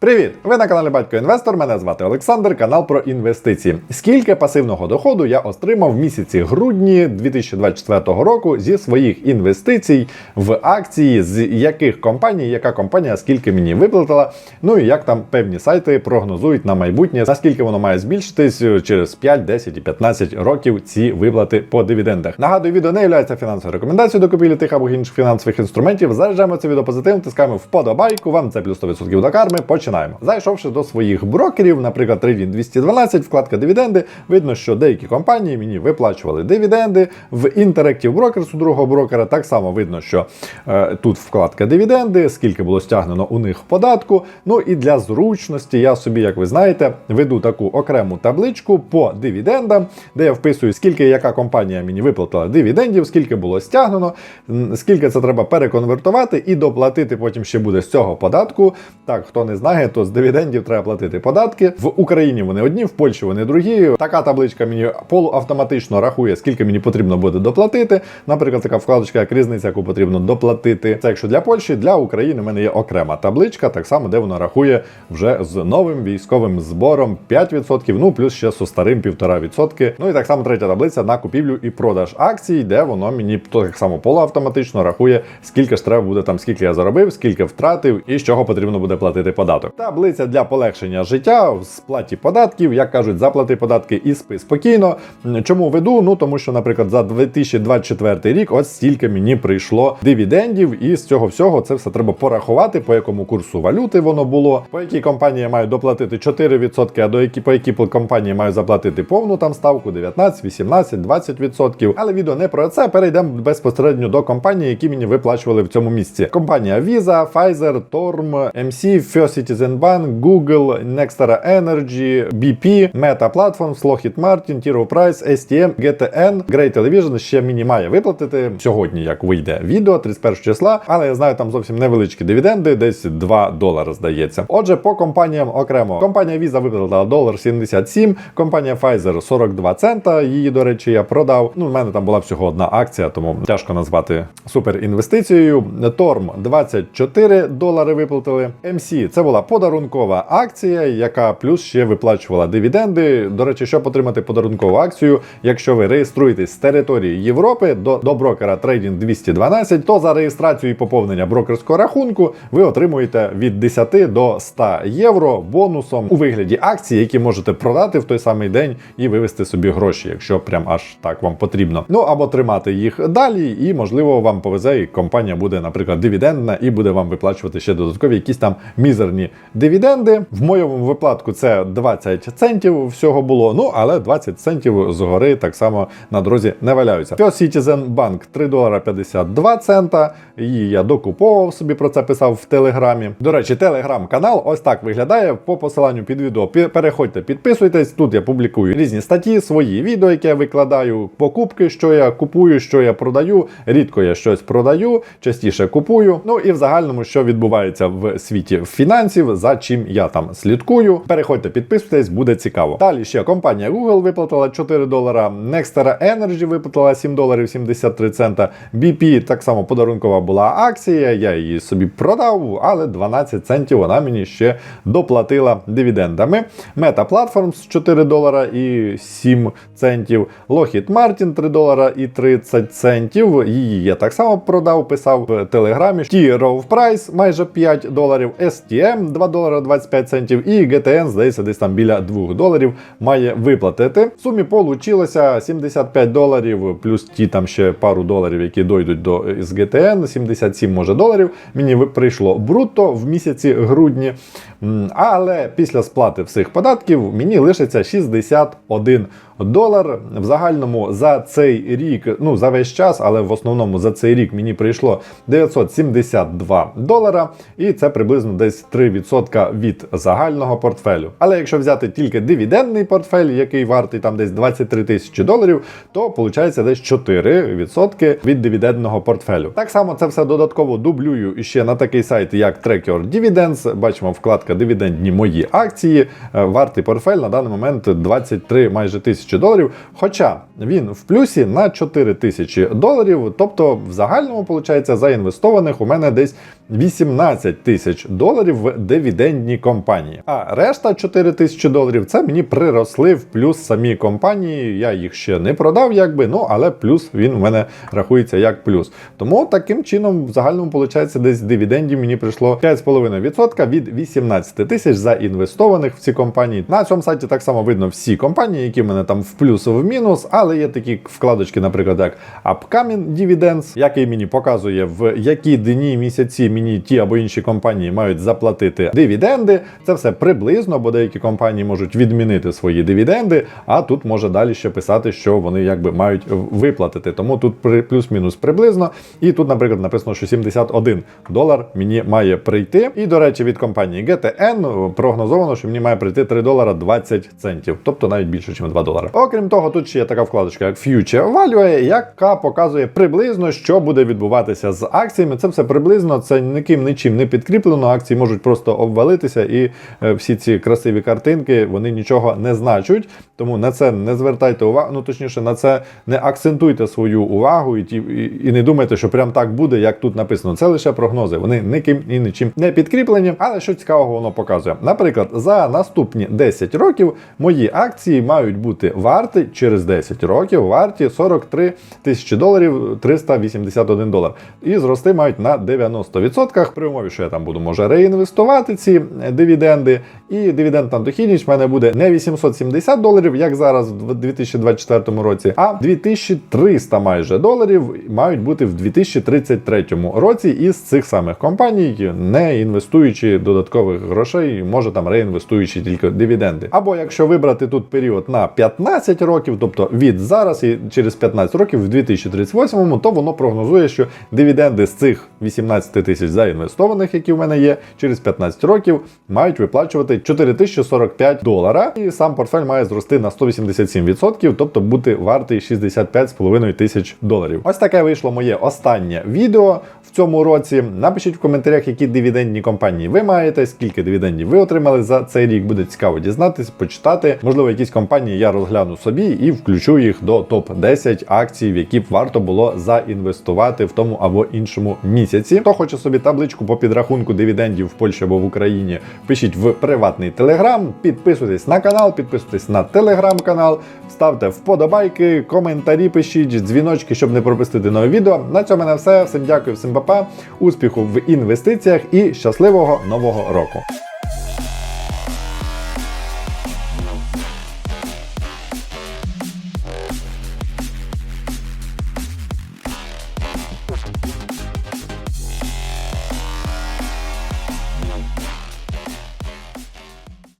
Привіт! Ви на каналі Батько Інвестор. Мене звати Олександр, канал про інвестиції. Скільки пасивного доходу я отримав в місяці грудні 2024 року зі своїх інвестицій в акції, з яких компаній, яка компанія скільки мені виплатила. Ну і як там певні сайти прогнозують на майбутнє, наскільки воно має збільшитись через 5, 10 і 15 років ці виплати по дивідендах. Нагадую, відео не є фінансовою рекомендацією до купівлі тих або інших фінансових інструментів. Заряджаємо це відео позитивно, тискаємо вподобайку. Вам це плюс 100% до карми. Починаємо. Зайшовши до своїх брокерів, наприклад, Trading 212, вкладка дивіденди, видно, що деякі компанії мені виплачували дивіденди. В Interactive Brokers у другого брокера так само видно, що е, тут вкладка дивіденди, скільки було стягнено у них податку. Ну і для зручності я собі, як ви знаєте, веду таку окрему табличку по дивідендам, де я вписую, скільки яка компанія мені виплатила дивідендів, скільки було стягнено, скільки це треба переконвертувати і доплатити потім ще буде з цього податку. Так, хто не знає, то з дивідендів треба платити податки. В Україні вони одні, в Польщі вони другі. Така табличка мені полуавтоматично рахує, скільки мені потрібно буде доплатити. Наприклад, така вкладочка, як різниця, яку потрібно доплатити. Це якщо для Польщі, для України в мене є окрема табличка, так само, де вона рахує вже з новим військовим збором 5%, ну плюс ще зі старим 1,5%. Ну і так само третя таблиця на купівлю і продаж акцій, де воно мені так само полуавтоматично рахує, скільки ж треба буде там, скільки я заробив, скільки втратив і з чого потрібно буде платити податок. Таблиця для полегшення життя в сплаті податків, як кажуть, заплати податки і спи спокійно. Чому веду? Ну тому що, наприклад, за 2024 рік ось стільки мені прийшло дивідендів, і з цього всього це все треба порахувати, по якому курсу валюти воно було, по якій компанії я маю доплатити 4%, а до які по якій компанії маю заплатити повну там ставку 19, 18, 20%. Але відео не про це. Перейдемо безпосередньо до компаній, які мені виплачували в цьому місці. Компанія Visa, Pfizer, Torm, MC, First Bank, Google, Nextera Energy, BP, Meta Platforms, Lockheed Martin, Tiro Price, STM, GTN, Great Television ще мені має виплатити сьогодні, як вийде відео 31 числа, але я знаю там зовсім невеличкі дивіденди, десь 2 долари здається. Отже, по компаніям окремо. Компанія Visa виплатила долар 77, компанія Pfizer 42 цента. Її, до речі, я продав. Ну, в мене там була всього одна акція, тому тяжко назвати супер інвестицією. Торм 24 долари виплатили. MC це була подарункова акція, яка плюс ще виплачувала дивіденди. До речі, щоб отримати подарункову акцію, якщо ви реєструєтесь з території Європи до, до брокера Trading 212, то за реєстрацію і поповнення брокерського рахунку ви отримуєте від 10 до 100 євро бонусом у вигляді акцій, які можете продати в той самий день і вивести собі гроші, якщо прям аж так вам потрібно. Ну або тримати їх далі, і можливо вам повезе, і компанія буде, наприклад, дивідендна і буде вам виплачувати ще додаткові якісь там мізерні дивіденди. В моєму випадку це 20 центів всього було. Ну але 20 центів згори так само на дорозі не валяються. First Citizen Bank 3 долара 52 цента. Її я докуповував собі про це писав в телеграмі. До речі, телеграм-канал ось так виглядає. По посиланню під відео переходьте, підписуйтесь. Тут я публікую різні статті, свої відео, які я викладаю, покупки, що я купую, що я продаю. Рідко я щось продаю, частіше купую. Ну і в загальному, що відбувається в світі фінансів, за чим я там слідкую. Переходьте, підписуйтесь, буде цікаво. Далі ще компанія Google виплатила 4 долара, Nextera Energy виплатила 7 доларів 73 цента. BP так само подарункова була акція. Я її собі продав, але 12 центів вона мені ще доплатила дивідендами. Meta Platforms 4 долара і 7 центів. Lockheed Martin 3 долара і 30 центів. Її я так само продав, писав в телеграмі. T-Row Price майже 5 доларів. STM 2 долара 25 центів. І GTN, здається, десь там біля 2 доларів має виплатити. В сумі получилося 75 доларів, плюс ті там ще пару доларів, які дойдуть до з GTN, 77 може доларів. Мені прийшло брутто в місяці грудні. Але після сплати всіх податків мені лишиться 61 долар. В загальному за цей рік, ну за весь час, але в основному за цей рік мені прийшло 972 долара, і це приблизно десь 3% від загального портфелю. Але якщо взяти тільки дивідендний портфель, який вартий там десь 23 тисячі доларів, то виходить десь 4% від дивідендного портфелю. Так само це все додатково дублюю іще на такий сайт, як Tracker Dividends. Бачимо вкладка дивідендні мої акції. Е, Вартий портфель на даний момент 23 майже тисячі доларів. Хоча він в плюсі на 4 тисячі доларів. Тобто, в загальному, виходить, заінвестованих у мене десь 18 тисяч доларів в дивідендній компанії. А решта 4 тисячі доларів це мені приросли в плюс самі компанії. Я їх ще не продав, якби, ну але плюс він у мене рахується як плюс. Тому таким чином, в загальному, виходить, десь дивідендів мені прийшло 5,5% від 18 тисяч заінвестованих в ці компанії. На цьому сайті так само видно всі компанії, які в мене там в плюс в мінус, але є такі вкладочки, наприклад, як Upcoming Dividends, який мені показує, в які дні місяці мені ті або інші компанії мають заплатити дивіденди. Це все приблизно, бо деякі компанії можуть відмінити свої дивіденди, а тут може далі ще писати, що вони якби мають виплатити. Тому тут при- плюс-мінус приблизно. І тут, наприклад, написано, що 71 долар мені має прийти. І, до речі, від компанії GTN прогнозовано, що мені має прийти 3 долара 20 центів, тобто навіть більше, ніж 2 долари. Окрім того, тут ще є така вкладочка, як Future Value, яка показує приблизно, що буде відбуватися з акціями. Це все приблизно, це ніким нічим не підкріплено. Акції можуть просто обвалитися, і е, всі ці красиві картинки вони нічого не значать. Тому на це не звертайте увагу. Ну точніше, на це не акцентуйте свою увагу і ті і, і не думайте, що прям так буде, як тут написано. Це лише прогнози. Вони ніким і нічим не підкріплені, але що цікавого воно показує. Наприклад, за наступні 10 років мої акції мають бути варті через 10 років варті 43 тисячі доларів 381 долар. І зрости мають на 90%, при умові, що я там буду може реінвестувати ці е, дивіденди. І дивідендна дохідність в мене буде не 870 доларів, як зараз в 2024 році, а 2300 майже доларів мають бути в 2033 році із цих самих компаній, не інвестуючи додаткових грошей, може там реінвестуючи тільки дивіденди. Або якщо вибрати тут період на 15 років, тобто від зараз і через 15 років в 2038-му, то воно прогнозує, що дивіденди з цих 18 тисяч заінвестованих, які в мене є, через 15 років мають виплачувати 4045 долара, і сам портфель має зрости на 187%, тобто бути вартий 65,5 тисяч доларів. Ось таке вийшло моє останнє відео цьому році. Напишіть в коментарях, які дивідендні компанії ви маєте, скільки дивідендів ви отримали за цей рік. Буде цікаво дізнатись, почитати. Можливо, якісь компанії я розгляну собі і включу їх до топ 10 акцій, в які б варто було заінвестувати в тому або іншому місяці. Хто хоче собі табличку по підрахунку дивідендів в Польщі або в Україні, пишіть в приватний телеграм, підписуйтесь на канал, підписуйтесь на телеграм-канал, ставте вподобайки, коментарі пишіть, дзвіночки, щоб не пропустити нове відео. На цьому на все. Всім дякую, всім папа, успіху в інвестиціях і щасливого нового року.